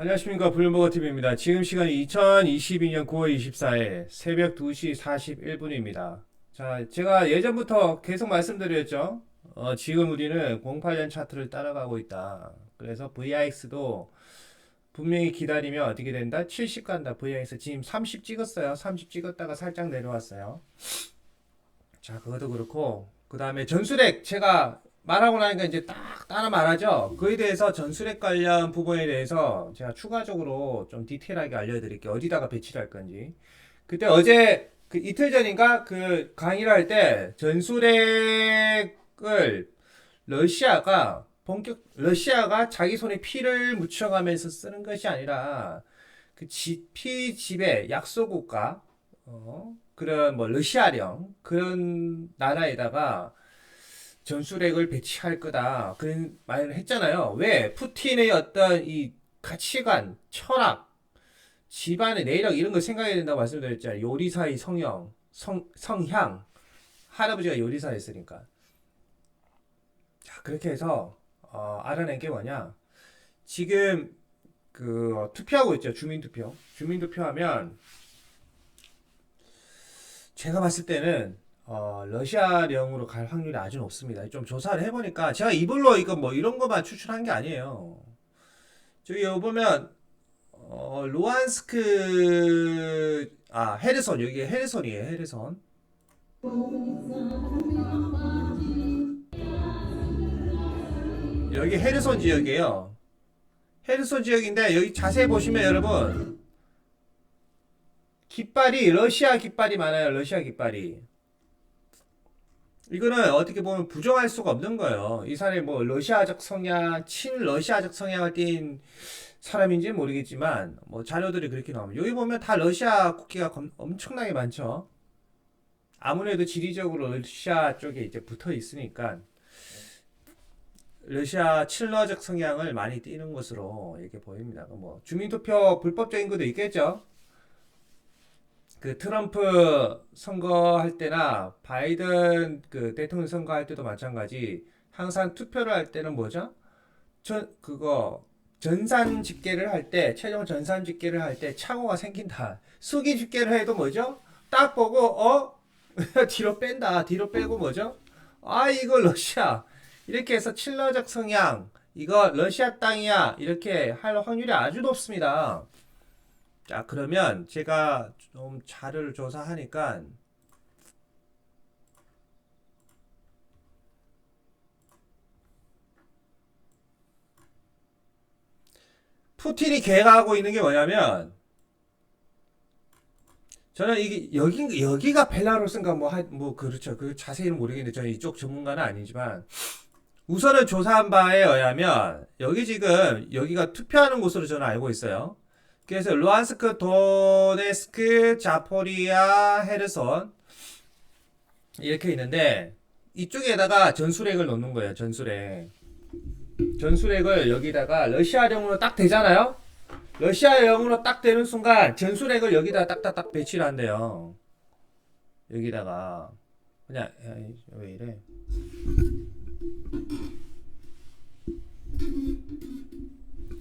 안녕하십니까 블룸버거TV입니다. 지금 시간이 2022년 9월 24일 새벽 2시 41분입니다. 자, 제가 예전부터 계속 말씀드렸죠. 어, 지금 우리는 08년 차트를 따라가고 있다. 그래서 VIX도 분명히 기다리면 어떻게 된다? 70 간다. VIX 지금 30 찍었어요. 30 찍었다가 살짝 내려왔어요. 자, 그것도 그렇고 그 다음에 전술핵 제가 말하고 나니까 이제 딱 따라 말하죠. 그에 대해서 전술핵 관련 부분에 대해서 제가 추가적으로 좀 디테일하게 알려드릴게요. 어디다가 배치를 할 건지. 그때 어제 그 이틀 전인가 그 강의를 할 때 전술핵을 러시아가 본격 러시아가 자기 손에 피를 묻혀가면서 쓰는 것이 아니라 그 지, 피 지배 약소국가 어, 그런 뭐 러시아령 그런 나라에다가 전술핵을 배치할 거다. 그런 말을 했잖아요. 왜? 푸틴의 어떤 이 가치관, 철학, 집안의 내력 이런 거 생각해야 된다고 말씀드렸잖아요. 요리사의 성형, 성, 성향. 할아버지가 요리사였으니까. 자, 그렇게 해서 어, 알아낸 게 뭐냐? 지금 그 어, 투표하고 있죠. 주민투표. 주민투표 하면 제가 봤을 때는 어, 러시아령으로 갈 확률이 아주 높습니다. 좀 조사를 해보니까 제가 이불로 이거 뭐 이런 것만 추출한 게 아니에요. 저기 여기 보면 어, 루안스크 아 헤르손 여기 헤르손이에요. 헤르손. 여기 헤르손 지역이에요. 헤르손 지역인데 여기 자세히 보시면 여러분 깃발이 러시아 깃발이 많아요. 러시아 깃발이. 이거는 어떻게 보면 부정할 수가 없는 거예요. 이 사람이 뭐 러시아적 성향, 친러시아적 성향을 띈 사람인지는 모르겠지만 뭐 자료들이 그렇게 나옵니다. 여기 보면 다 러시아 국기가 검- 엄청나게 많죠. 아무래도 지리적으로 러시아 쪽에 이제 붙어 있으니까 러시아 친러적 성향을 많이 띠는 것으로 이렇게 보입니다. 뭐 주민투표 불법적인 것도 있겠죠. 그 트럼프 선거할 때나 바이든 그 대통령 선거할 때도 마찬가지 항상 투표를 할 때는 뭐죠? 전 그거 전산 집계를 할 때 최종 전산 집계를 할 때 착오가 생긴다. 수기 집계를 해도 뭐죠? 딱 보고 어 뒤로 뺀다. 뒤로 빼고 뭐죠? 아 이거 러시아 이렇게 해서 친러적 성향 이거 러시아 땅이야 이렇게 할 확률이 아주 높습니다. 자, 그러면 제가 좀 자료를 조사하니까 푸틴이 계획하고 있는 게 뭐냐면 저는 이게 여기 여기가 벨라루스인가 뭐 하, 뭐 그렇죠. 그 자세히는 모르겠는데 저는 이쪽 전문가는 아니지만 우선은 조사한 바에 의하면 여기 지금 여기가 투표하는 곳으로 저는 알고 있어요. 그래서 루안스크, 도네스크, 자포리아, 헤르손 이렇게 있는데 이쪽에다가 전술핵을 넣는 거예요. 전술핵. 전술핵을 여기다가 러시아령으로 딱 되잖아요. 러시아령으로 딱 되는 순간 전술핵을 여기다 딱딱딱 배치를 한대요. 여기다가 그냥 왜 이래?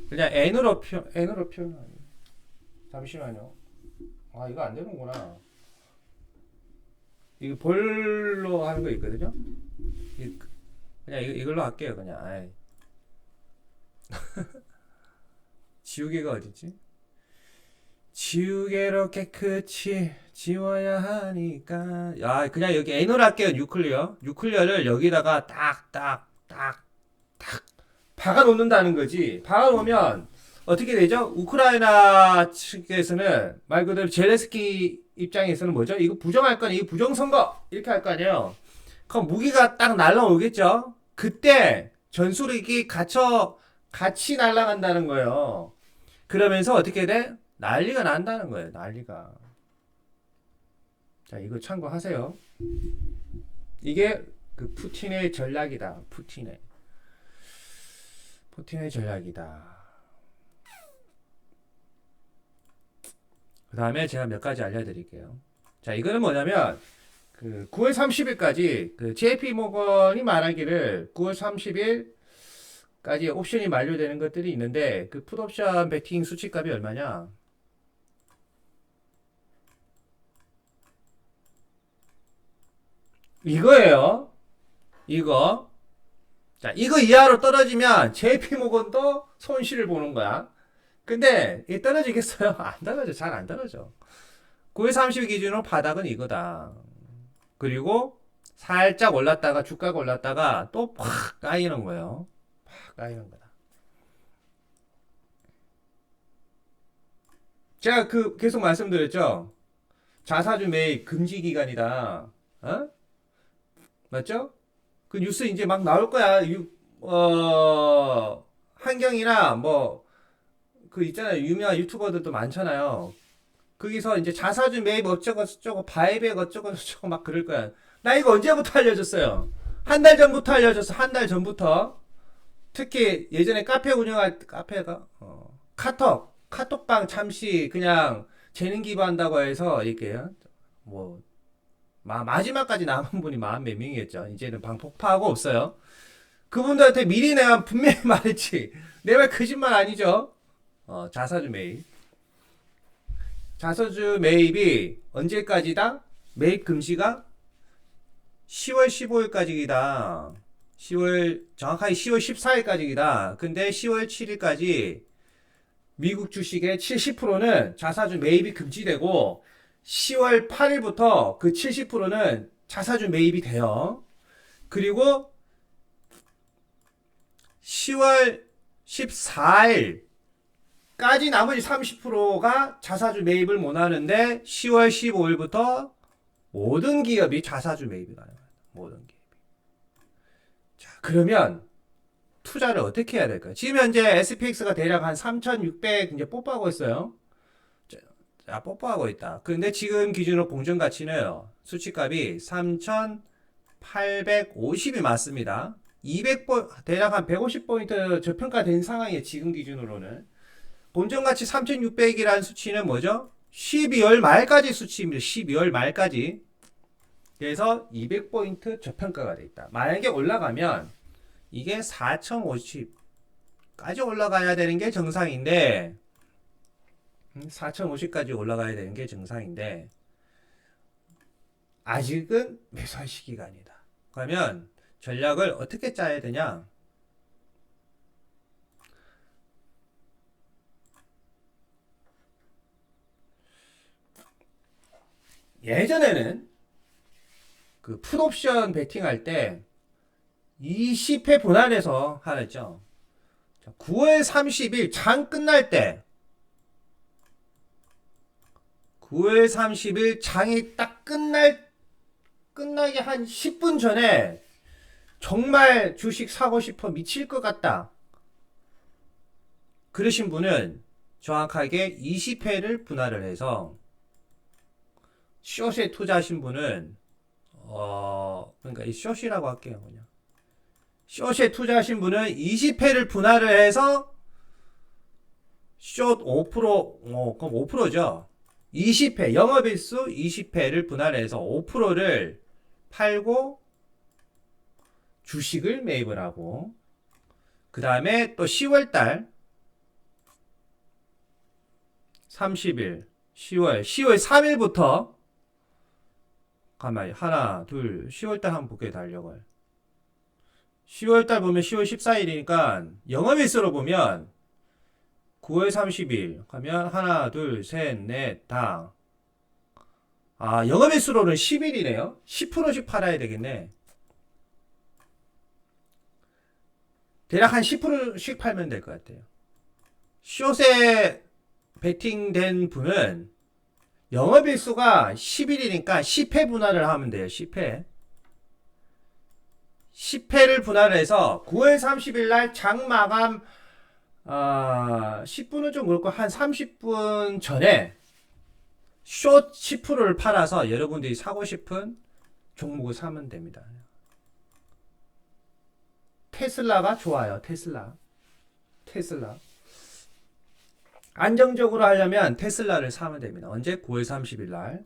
그냥 N으로 표 N으로 표현. 잠시만요. 아, 이거 안 되는구나. 이거 볼로 하는 거 있거든요? 이- 그냥 이거, 이걸로 할게요, 그냥. 아이. 지우개가 어딨지? 지우개로 깨끗이 지워야 하니까. 야, 그냥 여기 N으로 할게요, 뉴클리어. 뉴클리어를 여기다가 딱, 딱, 딱, 딱 박아 놓는다는 거지. 박아 놓으면 어떻게 되죠? 우크라이나 측에서는 말 그대로 젤레스키 입장에서는 뭐죠? 이거 부정할 거니 이거 부정선거 이렇게 할 거 아니에요. 그럼 무기가 딱 날라오겠죠? 그때 전술핵이 갇혀 같이 날아간다는 거예요. 그러면서 어떻게 돼? 난리가 난다는 거예요. 난리가. 자, 이거 참고하세요. 이게 그 푸틴의 전략이다. 푸틴의. 푸틴의 전략이다. 그 다음에 제가 몇 가지 알려드릴게요. 자, 이거는 뭐냐면, 그 9월 30일까지 그 JP 모건이 말하기를 9월 30일 까지 옵션이 만료되는 것들이 있는데 그 풋옵션 베팅 수치값이 얼마냐? 이거예요. 이거. 자, 이거 이하로 떨어지면 JP모건도 손실을 보는 거야. 근데 이 떨어지겠어요? 안 떨어져. 잘 안 떨어져. 9월 30일 기준으로 바닥은 이거다. 그리고 살짝 올랐다가 주가가 올랐다가 또 팍 까이는 거예요. 팍 까이는 거다. 제가 그 계속 말씀드렸죠. 자사주 매입 금지 기간이다. 어? 맞죠? 그 뉴스 이제 막 나올 거야. 유, 어, 한경이나 뭐, 그 있잖아요. 유명한 유튜버들도 많잖아요. 거기서 이제 자사주 매입 어쩌고 저쩌고 바이백 어쩌고 저쩌고 막 그럴 거야. 나 이거 언제부터 알려줬어요? 한 달 전부터 알려줬어. 한 달 전부터. 특히 예전에 카페 운영할 때 카페가 어, 카톡 카톡방 잠시 그냥 재능 기부한다고 해서 이렇게 뭐 마, 마지막까지 남은 분이 마흔 몇 명이겠죠. 이제는 방 폭파하고 없어요. 그분들한테 미리 내가 분명히 말했지. 내 말 거짓말 아니죠? 어, 자사주 매입. 자사주 매입이 언제까지다? 매입 금지가 10월 15일까지이다. 10월, 정확하게 10월 14일까지이다. 근데 10월 7일까지 미국 주식의 70%는 자사주 매입이 금지되고 10월 8일부터 그 70%는 자사주 매입이 돼요. 그리고 10월 14일 까지 나머지 30%가 자사주 매입을 못 하는데 10월 15일부터 모든 기업이 자사주 매입이 가능합니다. 모든 기업이. 자, 그러면 투자를 어떻게 해야 될까요? 지금 현재 SPX가 대략 한 3,600 이제 뽀뽀하고 있어요. 자, 자, 뽀뽀하고 있다. 그런데 지금 기준으로 공정 가치는 수치값이 3,850이 맞습니다. 200보 대략 한 150포인트 저평가된 상황이에요. 지금 기준으로는. 본전 가치 3,600이라는 수치는 뭐죠? 12월 말까지 수치입니다. 12월 말까지. 그래서 200포인트 저평가가 돼 있다. 만약에 올라가면 이게 4,050까지 올라가야 되는 게 정상인데 4,050까지 올라가야 되는 게 정상인데 아직은 매수할 시기가 아니다. 그러면 전략을 어떻게 짜야 되냐? 예전에는 그 풋옵션 베팅할 때 20회 분할해서 하랬죠. 9월 30일 장 끝날 때 9월 30일 장이 딱 끝날 끝나기 한 10분 전에 정말 주식 사고 싶어 미칠 것 같다. 그러신 분은 정확하게 20회를 분할을 해서 숏에 투자하신 분은 어 그러니까 이 숏이라고 할게요 그냥 숏에 투자하신 분은 20회를 분할을 해서 숏 5% 어, 그럼 5%죠. 20회 영업일수 20회를 분할해서 5%를 팔고 주식을 매입을 하고 그 다음에 또 10월달 30일 10월 10월 3일부터 가만히 하나 둘 10월 달 한번 볼게요 달력을 10월 달 보면 10월 14일이니까 영업일수로 보면 9월 30일 가면 하나 둘 셋 넷 다 아, 영업일수로는 10일이네요. 10%씩 팔아야 되겠네. 대략 한 10%씩 팔면 될 것 같아요. 숏에 베팅된 분은 영업일수가 10일이니까 10회 분할을 하면 돼요. 10회. 10회를 분할해서 9월 30일 날 장마감 아, 10분은 좀 그렇고 한 30분 전에 숏 10%를 팔아서 여러분들이 사고 싶은 종목을 사면 됩니다. 테슬라가 좋아요. 테슬라. 테슬라. 안정적으로 하려면 테슬라를 사면 됩니다. 언제? 9월 30일 날.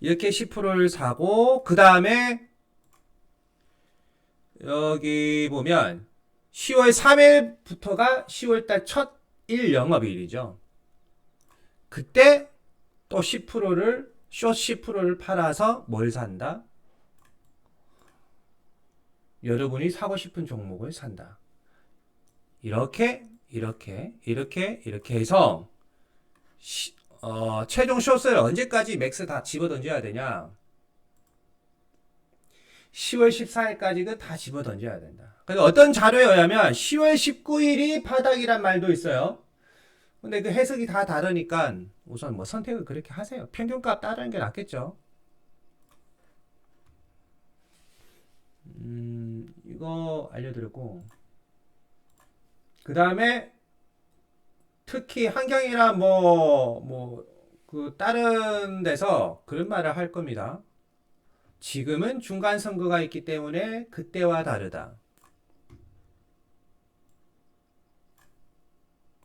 이렇게 10%를 사고 그 다음에 여기 보면 10월 3일부터가 10월달 첫 1 영업일이죠. 그때 또 10%를 숏 10%를 팔아서 뭘 산다? 여러분이 사고 싶은 종목을 산다. 이렇게 이렇게 이렇게 이렇게 해서 시- 어, 최종 숏을 언제까지 맥스 다 집어 던져야 되냐? 10월 14일까지는 다 집어 던져야 된다. 그래서 어떤 자료에 의하면 10월 19일이 바닥이란 말도 있어요. 근데 그 해석이 다 다르니까 우선 뭐 선택을 그렇게 하세요. 평균값 따르는 게 낫겠죠. 음, 이거 알려드렸고. 그 다음에 특히 환경이나 뭐, 뭐, 그 다른 데서 그런 말을 할 겁니다. 지금은 중간 선거가 있기 때문에 그때와 다르다.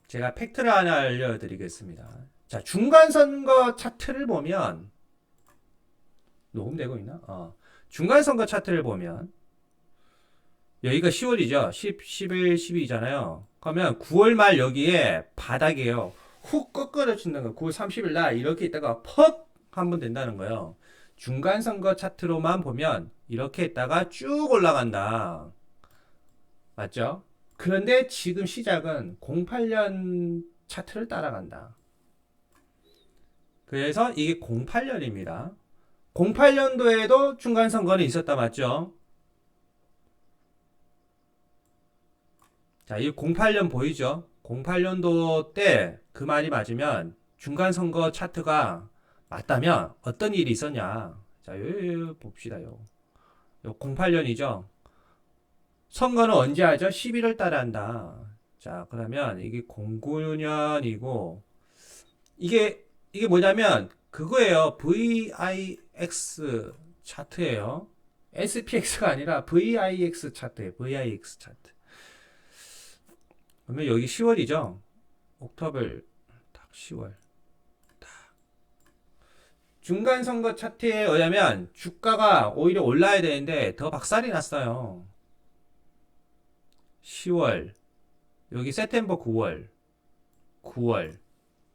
제가 팩트를 하나 알려드리겠습니다. 자, 중간 선거 차트를 보면 녹음되고 있나? 어. 중간 선거 차트를 보면 여기가 10월이죠. 10, 11, 12잖아요. 그러면 9월 말 여기에 바닥이에요. 훅 꺾어진다는 거. 9월 30일 날 이렇게 있다가 퍽 한번 된다는 거예요. 중간 선거 차트로만 보면 이렇게 있다가 쭉 올라간다. 맞죠? 그런데 지금 시작은 08년 차트를 따라간다. 그래서 이게 08년입니다. 08년도에도 중간 선거는 있었다 맞죠? 자, 이 08년 보이죠? 08년도 때 그 말이 맞으면 중간 선거 차트가 맞다면 어떤 일이 있었냐? 자, 요, 요, 요 봅시다. 요. 요 08년이죠. 선거는 언제 하죠? 11월 달에 한다. 자, 그러면 이게 09년이고 이게 이게 뭐냐면 그거예요. VIX 차트예요. SPX가 아니라 VIX 차트예요. VIX 차트. 그러면 여기 10월이죠. 옥토벌 딱 10월. 딱. 중간 선거 차트에 의하면 주가가 오히려 올라야 되는데 더 박살이 났어요. 10월. 여기 세템버 9월. 9월.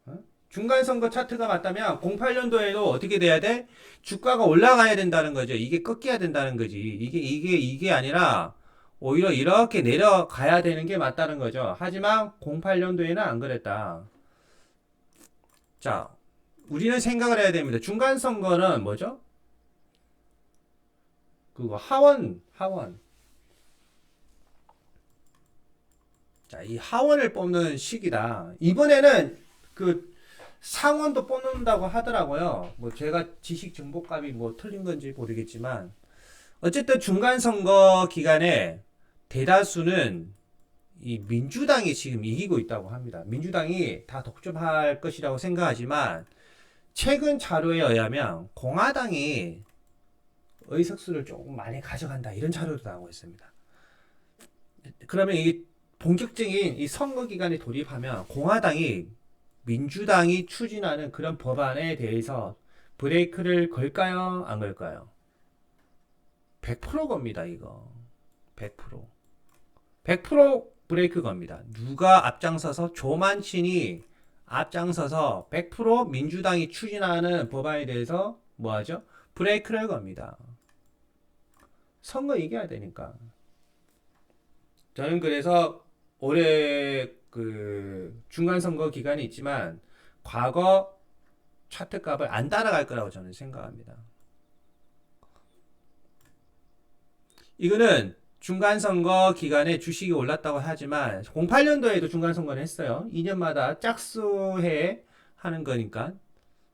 어? 중간 선거 차트가 맞다면 08년도에도 어떻게 돼야 돼? 주가가 올라가야 된다는 거죠. 이게 꺾여야 된다는 거지. 이게 이게 이게 아니라 오히려 이렇게 내려가야 되는 게 맞다는 거죠. 하지만 08년도에는 안 그랬다. 자, 우리는 생각을 해야 됩니다. 중간 선거는 뭐죠? 그거 하원, 하원. 자, 이 하원을 뽑는 시기다. 이번에는 그 상원도 뽑는다고 하더라고요. 뭐 제가 지식 정보값이 뭐 틀린 건지 모르겠지만 어쨌든 중간 선거 기간에 대다수는 이 민주당이 지금 이기고 있다고 합니다. 민주당이 다 독점할 것이라고 생각하지만 최근 자료에 의하면 공화당이 의석수를 조금 많이 가져간다 이런 자료도 나오고 있습니다. 그러면 이 본격적인 이 선거 기간에 돌입하면 공화당이 민주당이 추진하는 그런 법안에 대해서 브레이크를 걸까요? 안 걸까요? 100% 겁니다, 이거. 100%. 100% 브레이크 겁니다. 누가 앞장서서 조만친이 앞장서서 100% 민주당이 추진하는 법안에 대해서 뭐 하죠? 브레이크를 겁니다. 선거 이겨야 되니까. 저는 그래서 올해 그 중간 선거 기간이 있지만 과거 차트 값을 안 따라갈 거라고 저는 생각합니다. 이거는 중간 선거 기간에 주식이 올랐다고 하지만 08년도에도 중간 선거를 했어요. 2년마다 짝수해 하는 거니까.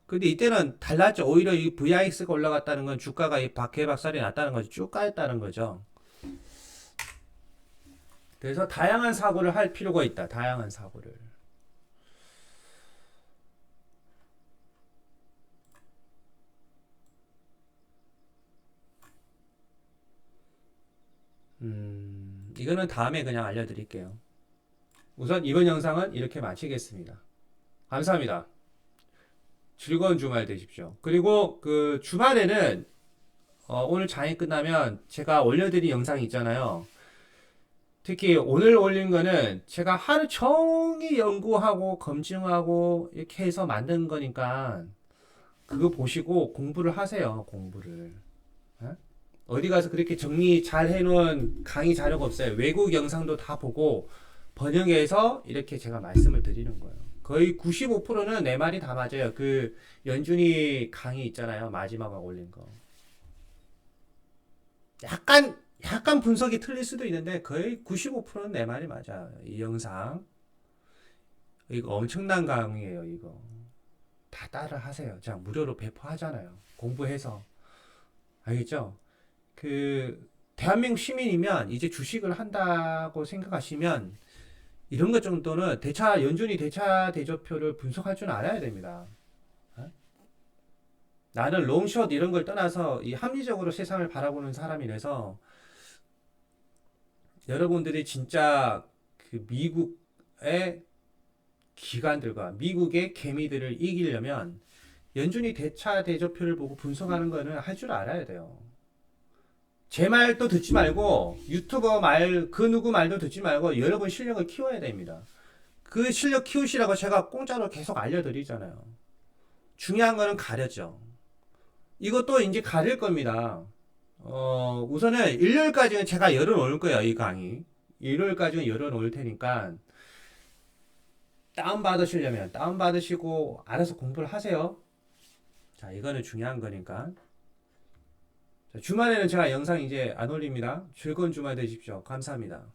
근데 이때는 달랐죠. 오히려 이 VIX가 올라갔다는 건 주가가 이 박해박살이 났다는 거지. 쭉 까였다는 거죠. 그래서 다양한 사고를 할 필요가 있다. 다양한 사고를. 음, 이거는 다음에 그냥 알려드릴게요. 우선 이번 영상은 이렇게 마치겠습니다. 감사합니다. 즐거운 주말 되십시오. 그리고 그 주말에는 어, 오늘 장이 끝나면 제가 올려드린 영상이 있잖아요. 특히 오늘 올린 거는 제가 하루 종일 연구하고 검증하고 이렇게 해서 만든 거니까 그거 보시고 공부를 하세요. 공부를. 어? 어디 가서 그렇게 정리 잘 해놓은 강의 자료가 없어요. 외국 영상도 다 보고 번역해서 이렇게 제가 말씀을 드리는 거예요. 거의 95%는 내 말이 다 맞아요. 그 연준이 강의 있잖아요. 마지막에 올린 거. 약간 약간 분석이 틀릴 수도 있는데 거의 95%는 내 말이 맞아. 이 영상. 이거 엄청난 강의예요, 이거. 다 따라 하세요. 자, 무료로 배포하잖아요. 공부해서. 알겠죠? 그 대한민국 시민이면 이제 주식을 한다고 생각하시면 이런 것 정도는 대차 연준이 대차 대조표를 분석할 줄 알아야 됩니다. 어? 나는 롱숏 이런 걸 떠나서 이 합리적으로 세상을 바라보는 사람이라서 여러분들이 진짜 그 미국의 기관들과 미국의 개미들을 이기려면 연준이 대차 대조표를 보고 분석하는 거는 할 줄 알아야 돼요. 제 말도 듣지 말고 유튜버 말 그 누구 말도 듣지 말고 여러분 실력을 키워야 됩니다. 그 실력 키우시라고 제가 공짜로 계속 알려드리잖아요. 중요한 거는 가렸죠. 이것도 이제 가릴 겁니다. 어, 우선은 일요일까지는 제가 열어놓을 거예요, 이 강의. 일요일까지는 열어놓을 테니까, 다운받으시려면 다운받으시고, 알아서 공부를 하세요. 자, 이거는 중요한 거니까. 자, 주말에는 제가 영상 이제 안 올립니다. 즐거운 주말 되십시오. 감사합니다.